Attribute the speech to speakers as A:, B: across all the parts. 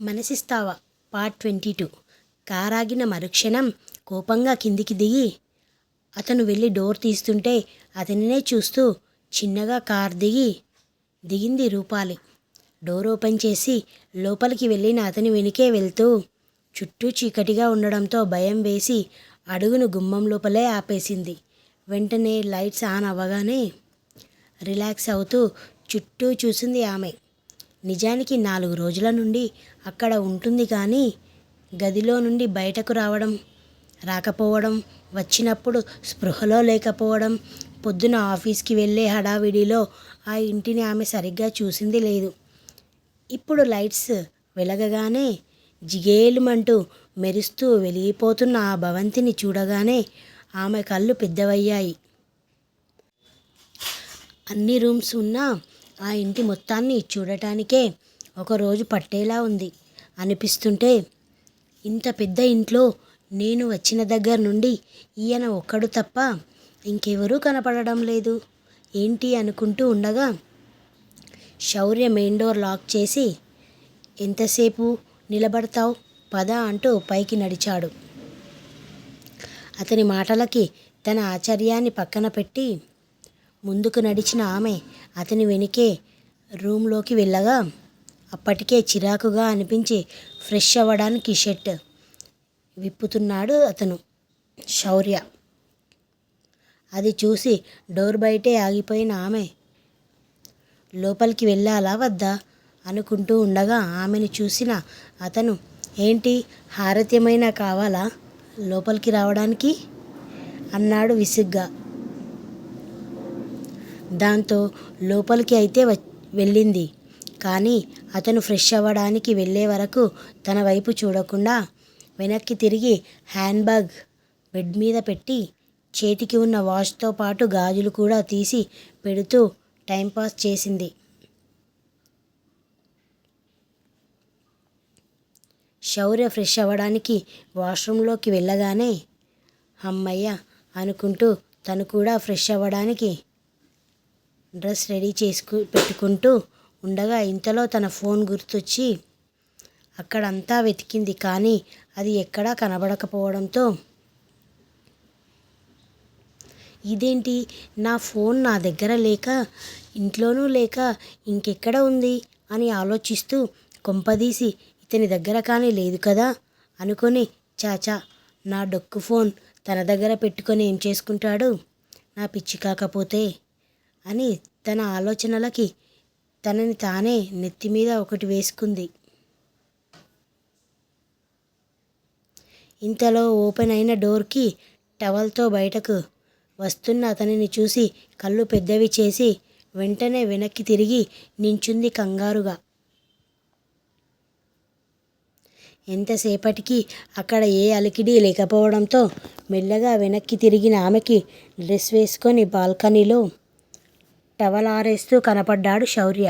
A: మనసిస్తావా? Part twenty two. కారాగిన మరుక్షణం కోపంగా కిందికి దిగి అతను వెళ్ళి డోర్ తీస్తుంటే అతనినే చూస్తూ చిన్నగా కార్ దిగి దిగింది రూపాలి. డోర్ ఓపెన్ చేసి లోపలికి వెళ్ళిన అతని వెనుకే వెళ్తూ చుట్టూ చీకటిగా ఉండడంతో భయం వేసి అడుగును గుమ్మం లోపలే ఆపేసింది. వెంటనే లైట్స్ ఆన్ అవ్వగానే రిలాక్స్ అవుతూ చుట్టూ చూసింది ఆమె. నిజానికి నాలుగు రోజుల నుండి అక్కడ ఉంటుంది కానీ గదిలో నుండి బయటకు రావడం రాకపోవడం వచ్చినప్పుడు స్పృహలో లేకపోవడం పొద్దున ఆఫీస్కి వెళ్ళే హడావిడిలో ఆ ఇంటిని ఆమె సరిగ్గా చూసింది లేదు. ఇప్పుడు లైట్స్ వెలగగానే జిగేలుమంటూ మెరుస్తూ వెలిగిపోతున్న ఆ భవంతిని చూడగానే ఆమె కళ్ళు పెద్దవయ్యాయి. అన్ని రూమ్స్ ఉన్నా ఆ ఇంటి మొత్తాన్ని చూడటానికే ఒకరోజు పట్టేలా ఉంది. అనిపిస్తుంటే ఇంత పెద్ద ఇంట్లో నేను వచ్చిన దగ్గర నుండి ఈయన ఒక్కడు తప్ప ఇంకెవరూ కనపడడం లేదు. ఏంటి అనుకుంటూ ఉండగా శౌర్య మెయిన్ డోర్ లాక్ చేసి ఎంతసేపు నిలబడతావు? పద అంటూ పైకి నడిచాడు. అతని మాటలకి తన ఆశ్చర్యాన్ని పక్కన పెట్టి ముందుకు నడిచిన ఆమె అతని వెనుకే రూమ్లోకి వెళ్ళగా అప్పటికే చిరాకుగా అనిపించి ఫ్రెష్ అవ్వడానికి షర్ట్ విప్పుతున్నాడు అతను. శౌర్య. అది చూసి డోర్ బయటే ఆగిపోయిన ఆమె లోపలికి వెళ్ళాలా వద్దా అనుకుంటూ ఉండగా ఆమెను చూసిన అతను ఏంటి హారత్యమైనా కావాలా? లోపలికి రావడానికి? అన్నాడు విసుగ్గా. దాంతో లోపలికి అయితే వెళ్ళింది. కానీ అతను ఫ్రెష్ అవ్వడానికి వెళ్ళే వరకు తన వైపు చూడకుండా వెనక్కి తిరిగి హ్యాండ్ బ్యాగ్ బెడ్ మీద పెట్టి చేతికి ఉన్న వాచ్తో పాటు గాజులు కూడా తీసి పెడుతూ టైంపాస్ చేసింది. శౌర్య ఫ్రెష్ అవ్వడానికి వాష్రూంలోకి వెళ్ళగానే అమ్మయ్య అనుకుంటూ తను కూడా ఫ్రెష్ అవ్వడానికి డ్రెస్ రెడీ చేసుకు పెట్టుకుంటూ ఉండగా ఇంతలో తన ఫోన్ గుర్తొచ్చి అక్కడంతా వెతికింది కానీ అది ఎక్కడా కనబడకపోవడంతో ఇదేంటి? నా ఫోన్ నా దగ్గర లేక ఇంట్లోనూ లేక ఇంకెక్కడ ఉంది? అని ఆలోచిస్తూ కొంపదీసి ఇతని దగ్గర కానీ లేదు కదా? అనుకొని చాచా నా డొక్కు ఫోన్ తన దగ్గర పెట్టుకొని ఏం చేసుకుంటాడు? నా పిచ్చి కాకపోతే అని తన ఆలోచనలకి తనని తానే నెత్తి మీద ఒకటి వేసుకుంది. ఇంతలో ఓపెన్ అయిన డోర్కి టవల్తో బయటకు వస్తున్న అతనిని చూసి కళ్ళు పెద్దవి చేసి వెంటనే వెనక్కి తిరిగి నించుంది కంగారుగా. ఎంతసేపటికి అక్కడ ఏ అలికిడి లేకపోవడంతో మెల్లగా వెనక్కి తిరిగిన ఆమెకి డ్రెస్ వేసుకొని బాల్కనీలో టవలారేస్తూ కనపడ్డాడు శౌర్య.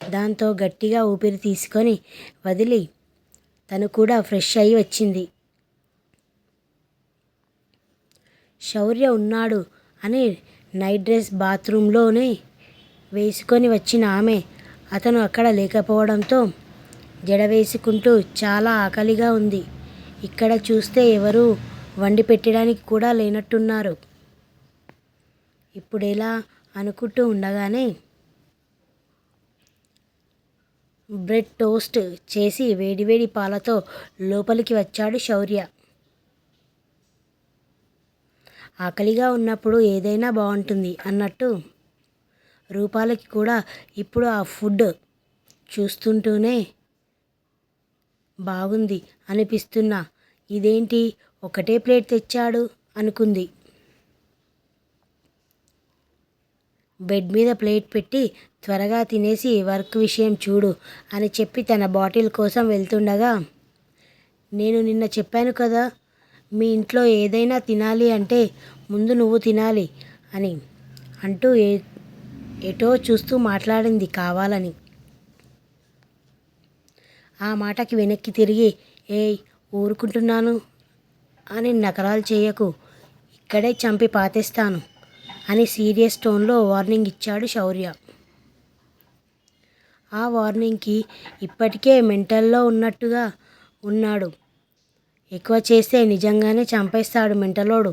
A: దాంతో గట్టిగా ఊపిరి తీసుకొని వదిలి తను కూడా ఫ్రెష్ అయి వచ్చింది. శౌర్య ఉన్నాడు అని నైట్ డ్రెస్ బాత్రూంలోనే వేసుకొని వచ్చిన ఆమె అతను అక్కడ లేకపోవడంతో జడ వేసుకుంటూ చాలా ఆకలిగా ఉంది. ఇక్కడ చూస్తే ఎవరు వండి పెట్టడానికి కూడా లేనట్టున్నారు. ఇప్పుడేలా అనుకుంటూ ఉండగానే బ్రెడ్ టోస్ట్ చేసి వేడివేడి పాలతో లోపలికి వచ్చాడు శౌర్య. ఆకలిగా ఉన్నప్పుడు ఏదైనా బాగుంటుంది అన్నట్టు రూపాలకి కూడా ఇప్పుడు ఆ ఫుడ్ చూస్తుంటూనే బాగుంది అనిపిస్తున్నా. ఇదేంటి? ఒకటే ప్లేట్ తెచ్చాడు అనుకుంది. బెడ్ మీద ప్లేట్ పెట్టి త్వరగా తినేసి వర్క్ విషయం చూడు అని చెప్పి తన బాటిల్ కోసం వెళ్తుండగా నేను నిన్న చెప్పాను కదా మీ ఇంట్లో ఏదైనా తినాలి అంటే ముందు నువ్వు తినాలి అని అంటూ ఏ ఎటో చూస్తూ మాట్లాడింది కావాలని. ఆ మాటకి వెనక్కి తిరిగి ఏయ్ ఊరుకుంటున్నాను అని నకరాలు చేయకు ఇక్కడే చంపి పాతేస్తాను. అని సీరియస్ టోన్లో వార్నింగ్ ఇచ్చాడు శౌర్య. ఆ వార్నింగ్కి ఇప్పటికే మెంటల్లో ఉన్నట్టుగా ఉన్నాడు. ఎక్కువ చేస్తే నిజంగానే చంపేస్తాడు మెంటలోడు.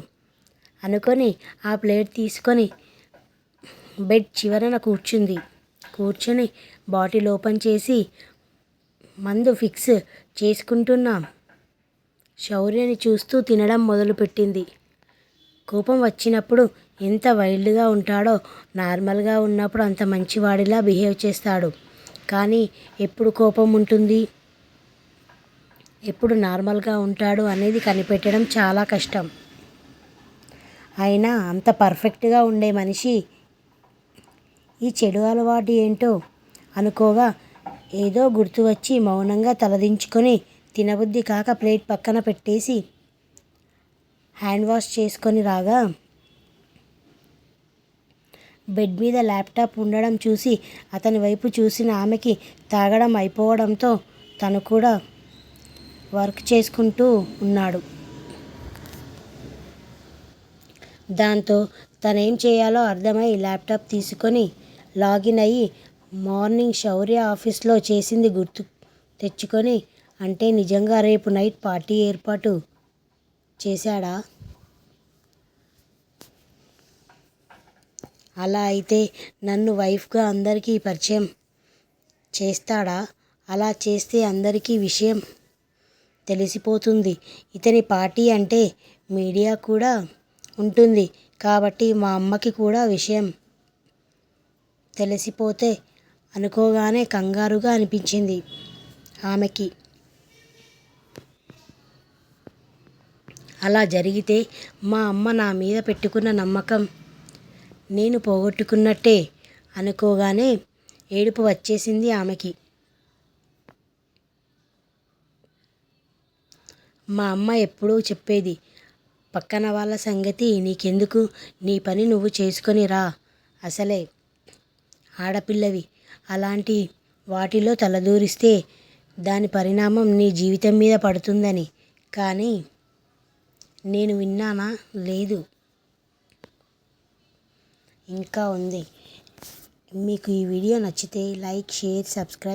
A: అనుకొని ఆ ప్లేట్ తీసుకొని బెడ్ చివరన కూర్చుంది. కూర్చొని బాటిల్ ఓపెన్ చేసి మందు ఫిక్స్ చేసుకుంటున్నాం. శౌర్యని చూస్తూ తినడం మొదలుపెట్టింది. కోపం వచ్చినప్పుడు ఎంత వైల్డ్గా ఉంటాడో నార్మల్గా ఉన్నప్పుడు అంత మంచివాడిలా బిహేవ్ చేస్తాడు. కానీ ఎప్పుడు కోపం ఉంటుంది? ఎప్పుడు నార్మల్గా ఉంటాడు అనేది కనిపెట్టడం చాలా కష్టం. అయినా అంత పర్ఫెక్ట్గా ఉండే మనిషి ఈ చెడు అలవాటు ఏంటో అనుకోగా ఏదో గుర్తు వచ్చి మౌనంగా తలదించుకొని తినబుద్ధి కాక ప్లేట్ పక్కన పెట్టేసి హ్యాండ్ వాష్ చేసుకొని రాగా బెడ్ మీద ల్యాప్టాప్ ఉండడం చూసి అతని వైపు చూసిన ఆమెకి తాగడం అయిపోవడంతో తను కూడా వర్క్ చేసుకుంటూ ఉన్నాడు. దాంతో తనేం చేయాలో అర్థమై ల్యాప్టాప్ తీసుకొని లాగిన్ అయ్యి మార్నింగ్ శౌర్య ఆఫీస్లో చేసింది గుర్తు తెచ్చుకొని అంటే నిజంగా రేపు నైట్ పార్టీ ఏర్పాటు చేశాడా? అలా అయితే నన్ను వైఫ్గా అందరికీ పరిచయం చేస్తాడా? అలా చేస్తే అందరికీ విషయం తెలిసిపోతుంది. ఇతని పార్టీ అంటే మీడియా కూడా ఉంటుంది. కాబట్టి మా అమ్మకి కూడా విషయం తెలిసిపోతే అనుకోగానే కంగారుగా అనిపించింది ఆమెకి. అలా జరిగితే మా అమ్మ నా మీద పెట్టుకున్న నమ్మకం నేను పోగొట్టుకున్నట్టే అనుకోగానే ఏడుపు వచ్చేసింది ఆమెకి. మా అమ్మ ఎప్పుడూ చెప్పేది పక్కన వాళ్ళ సంగతి నీకెందుకు? నీ పని నువ్వు చేసుకొని రా. అసలే ఆడపిల్లవి. అలాంటి వాటిలో తలదూరిస్తే దాని పరిణామం నీ జీవితం మీద పడుతుందని. కానీ నేను విన్నానా? లేదు. ఇంకా ఉంది. మీకు ఈ వీడియో నచ్చితే లైక్ షేర్ సబ్స్క్రైబ్